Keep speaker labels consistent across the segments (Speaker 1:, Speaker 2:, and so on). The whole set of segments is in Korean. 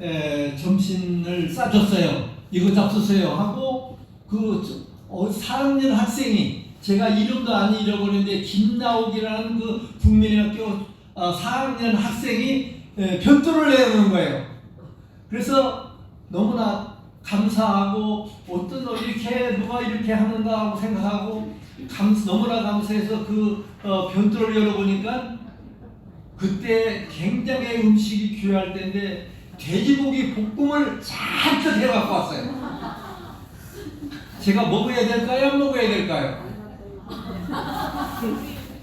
Speaker 1: 에, 점심을 싸줬어요. 이거 잡수세요 하고 그 저- 어, 4학년 학생이 제가 이름도 안 잃어버렸는데 김나옥이라는 그 국민학교 어, 4학년 학생이 에, 변두를 내는 거예요. 그래서 너무나 감사하고 어떤 어, 이렇게 누가 이렇게 하는가 하고 생각하고 감, 너무나 감사해서 그 어, 변두를 열어보니까 그때 굉장히 음식이 귀할 때인데 돼지고기 볶음을 잔뜩 해갖고 왔어요. 제가 먹어야 될까요? 안 먹어야 될까요?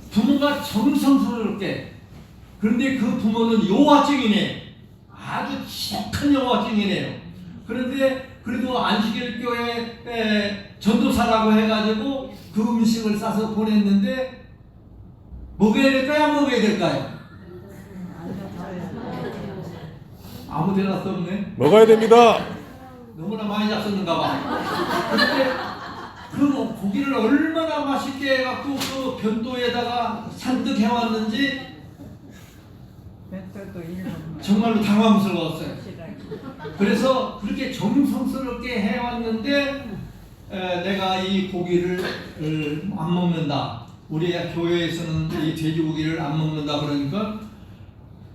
Speaker 1: 부모가 정성스럽게 그런데 그 부모는 요화증이네 아주 착한 요화증이네요 그런데 그래도 안식일교회 에, 전도사라고 해가지고 그 음식을 싸서 보냈는데 먹어야 될까요? 안 먹어야 될까요? 아무 데나 썼네
Speaker 2: 먹어야 됩니다.
Speaker 1: 너무나 많이 잡섰는가 봐. 근데 그 고기를 얼마나 맛있게 해갖고 그 변도에다가 산뜻 해왔는지 정말로 당황스러웠어요. 그래서 그렇게 정성스럽게 해왔는데 에, 내가 이 고기를 을, 안 먹는다. 우리 교회에서는 이 돼지고기를 안 먹는다 그러니까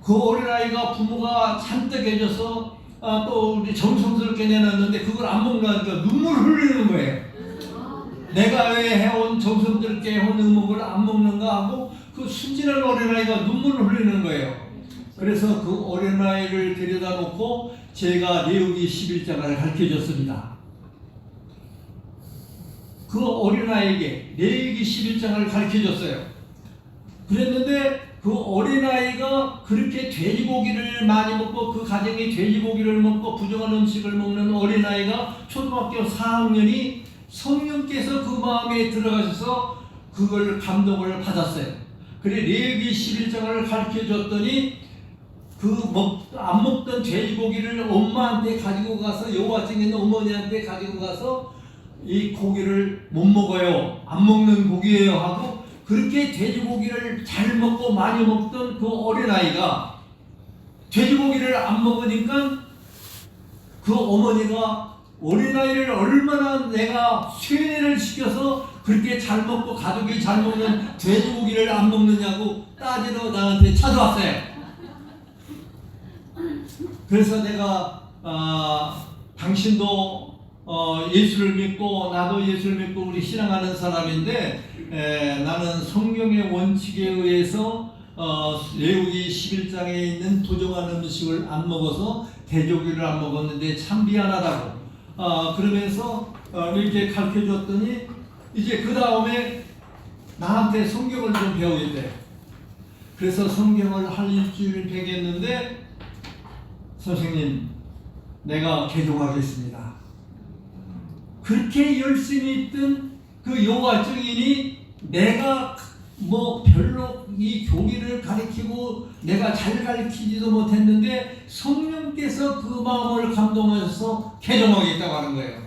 Speaker 1: 그 어린아이가 부모가 잔뜩 해줘서 아, 또 우리 정성스럽게 내놨는데 그걸 안 먹는다니까 눈물 흘리는 거예요. 내가 왜 해온 정성스럽게 해온 음식을 안 먹는가 하고 그 순진한 어린아이가 눈물을 흘리는 거예요. 그래서 그 어린아이를 데려다 놓고 제가 레위기 11장을 가르쳐 줬습니다. 그 어린아이에게 레위기 11장을 가르쳐 줬어요. 그랬는데 그 어린아이가 그렇게 돼지고기를 많이 먹고 그 가정이 돼지고기를 먹고 부정한 음식을 먹는 어린아이가 초등학교 4학년이 성령께서 그 마음에 들어가셔서 그걸 감동을 받았어요. 그래 레위기 11장을 가르쳐 줬더니 그안 먹던 돼지고기를 엄마한테 가지고 가서 여호와증 있는 어머니한테 가지고 가서 이 고기를 못 먹어요. 안 먹는 고기예요 하고 그렇게 돼지고기를 잘 먹고 많이 먹던 그 어린아이가 돼지고기를 안 먹으니까 그 어머니가 어린아이를 얼마나 내가 쇠뇌를 시켜서 그렇게 잘 먹고 가족이 잘 먹는 돼지고기를 안 먹느냐고 따지러 나한테 찾아왔어요. 그래서 내가 아, 당신도 어, 예수를 믿고 나도 예수를 믿고 우리 신앙하는 사람인데 에, 나는 성경의 원칙에 의해서 어, 레위기 11장에 있는 도정한 음식을 안 먹어서 돼지고기를 안 먹었는데 참 미안하다고 아, 그러면서 어, 이렇게 가르쳐 줬더니 이제 그 다음에 나한테 성경을 좀 배우겠대. 그래서 성경을 한 일주일 배웠는데 선생님, 내가 개종하겠습니다. 그렇게 열심히 있던 그 여호와 증인이 내가 뭐 별로 이 교리를 가르치고 내가 잘 가르치지도 못했는데 성령께서 그 마음을 감동하셔서 개종하겠다고 하는 거예요.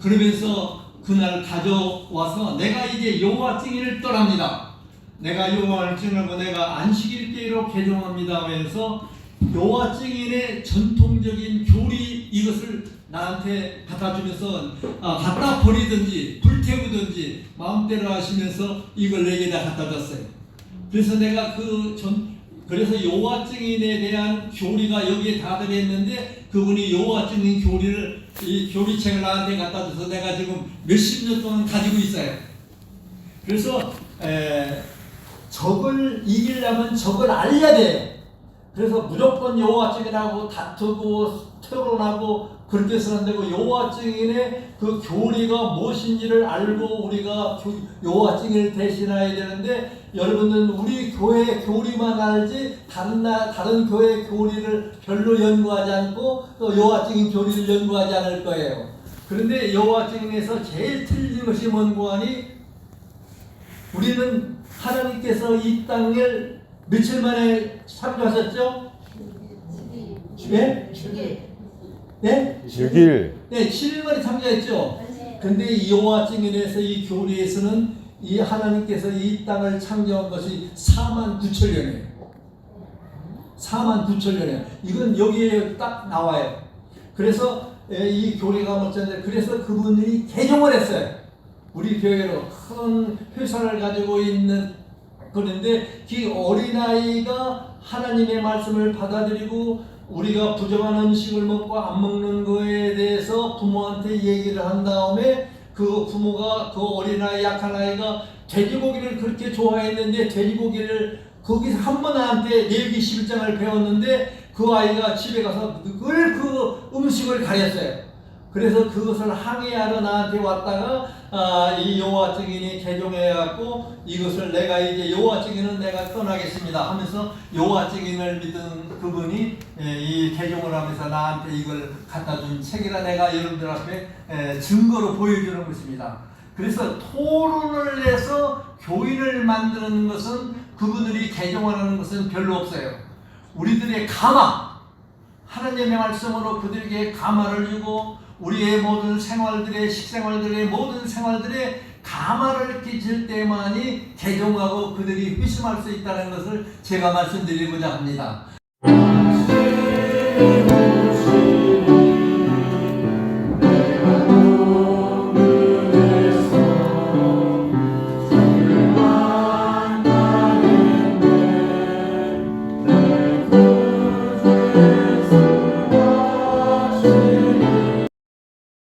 Speaker 1: 그러면서 그날 가져와서 내가 이제 여호와 증인을 떠납니다. 내가 여호와를 증하고 내가 안식일계로 개종합니다 하면서 여호와 증인의 전통적인 교리 이것을 나한테 갖다 주면서 아, 갖다 버리든지 불태우든지 마음대로 하시면서 이걸 내게 다 갖다 줬어요. 그래서 내가 그 전 그래서 여호와 증인에 대한 교리가 여기에 다 들어있는데 그분이 여호와 증인 교리를 이 교리책을 나한테 갖다 줘서 내가 지금 몇십 년 동안 가지고 있어요. 그래서 에, 적을 이기려면 적을 알려야 돼. 그래서 무조건 여호와 증인하고 다투고 토론하고 그렇게 해서는 안 되고 여호와 증인의 그 교리가 무엇인지를 알고 우리가 교- 여호와 증인을 대신해야 되는데 여러분들은 우리 교회 교리만 알지 다른 나 다른 교회 교리를 별로 연구하지 않고 또 여호와 증인 교리를 연구하지 않을 거예요. 그런데 여호와 증인에서 제일 틀린 것이 뭔고 하니 우리는 하나님께서 이 땅을 며칠 만에 창조하셨죠? 예? 네?
Speaker 2: 6일
Speaker 1: 네, 7일 만에 창조했죠. 근데 이 여호와 증인에서 이 교리에서는 이 하나님께서 이 땅을 창조한 것이 4만 9천 년이에요. 4만 9천 년에 이건 여기에 딱 나와요. 그래서 에, 이 교리가 멋졌는데 그래서 그분들이 개종을 했어요. 우리 교회로 큰 회사를 가지고 있는 그런데 그 어린아이가 하나님의 말씀을 받아들이고 우리가 부정한 음식을 먹고 안 먹는 거에 대해서 부모한테 얘기를 한 다음에 그 부모가 그 어린아이 약한 아이가 돼지고기를 그렇게 좋아했는데 돼지고기를 거기서 한 번 나한테 내기 11장을 배웠는데 그 아이가 집에 가서 늘 그 음식을 가렸어요. 그래서 그것을 항의하러 나한테 왔다가 아, 이 여호와 증인이 개종해갖고 이것을 내가 이제 여호와 증인은 내가 떠나겠습니다 하면서 여호와 증인을 믿은 그분이 예, 이 개종을 하면서 나한테 이걸 갖다 준 책이라 내가 여러분들 앞에 예, 증거로 보여주는 것입니다. 그래서 토론을 해서 교인을 만드는 것은 그분들이 개종하는 것은 별로 없어요. 우리들의 가마 하나님의 말씀으로 그들에게 가마를 주고 우리의 모든 생활들의 식생활들의 모든 생활들의 가마를 끼칠 때만이 개종하고 그들이 회심할 수 있다는 것을 제가 말씀드리고자 합니다.